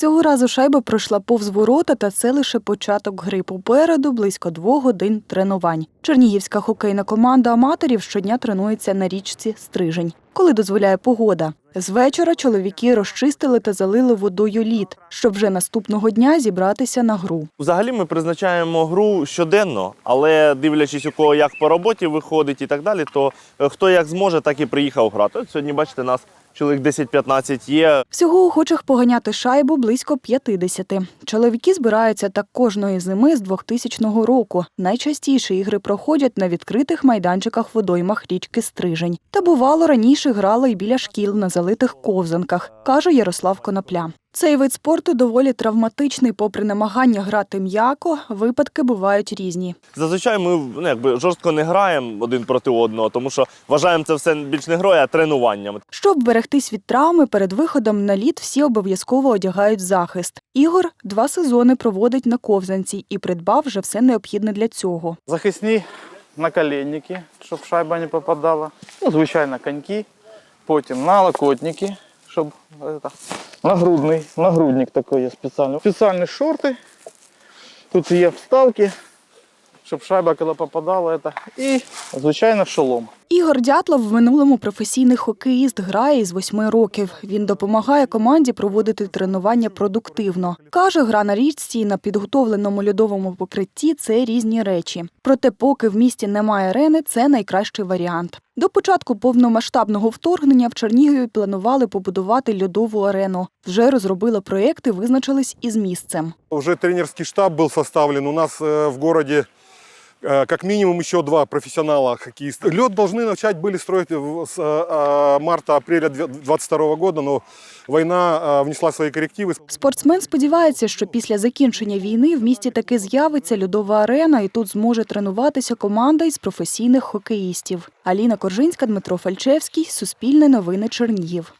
Цього разу шайба пройшла повз ворота, та це лише початок гри. Попереду близько двох годин тренувань. Чернігівська хокейна команда аматорів щодня тренується на річці Стрижень, коли дозволяє погода. З вечора чоловіки розчистили та залили водою лід, щоб вже наступного дня зібратися на гру. Взагалі ми призначаємо гру щоденно, але дивлячись, у кого як по роботі виходить і так далі, то е, хто як зможе, так і приїхав грати. От сьогодні, бачите, нас чоловік 10-15 є. Всього охочих поганяти шайбу близько 50. Чоловіки збираються так кожної зими з 2000 року. Найчастіше ігри проходять на відкритих майданчиках водоймах річки Стрижень. Та бувало раніше грали й біля шкіл на залитих ковзанках, каже Ярослав Конопля. Цей вид спорту доволі травматичний, попри намагання грати м'яко, випадки бувають різні. Зазвичай ми ну, якби, жорстко не граємо один проти одного, тому що вважаємо це все більш не грою, а тренуванням. Щоб берегтись від травми, перед виходом на лід всі обов'язково одягають захист. Ігор два сезони проводить на ковзанці і придбав вже все необхідне для цього. Захисні наколенники, щоб шайба не попадала. Ну, звичайно, коньки. Потім налокотники, щоб это, нагрудний, нагрудник такий є спеціальний. Спеціальні шорти. Тут є вставки, щоб шайба, коли попадала, это. і, звичайно, шолом. Ігор Дятлов в минулому професійний хокеїст грає із восьми років. Він допомагає команді проводити тренування продуктивно. Каже, гра на річці і на підготовленому льодовому покритті це різні речі. Проте, поки в місті немає арени, це найкращий варіант. До початку повномасштабного вторгнення в Чернігові планували побудувати льодову арену. Вже розробили проєкти, визначились із місцем. Уже тренерский штаб был составлен. У нас э, в городе э, как минимум еще два профессионала хоккеиста. Лед должны начать были строить в- с э, марта-апреля 2022 года, но война э, внесла свои коррективы. Спортсмен сподівається, що після закінчення війни в місті таки з'явиться льодова арена, і тут зможе тренуватися команда із професійних хокеїстів. Аліна Коржинська, Дмитро Фальчевський, Суспільне новини Чернігів.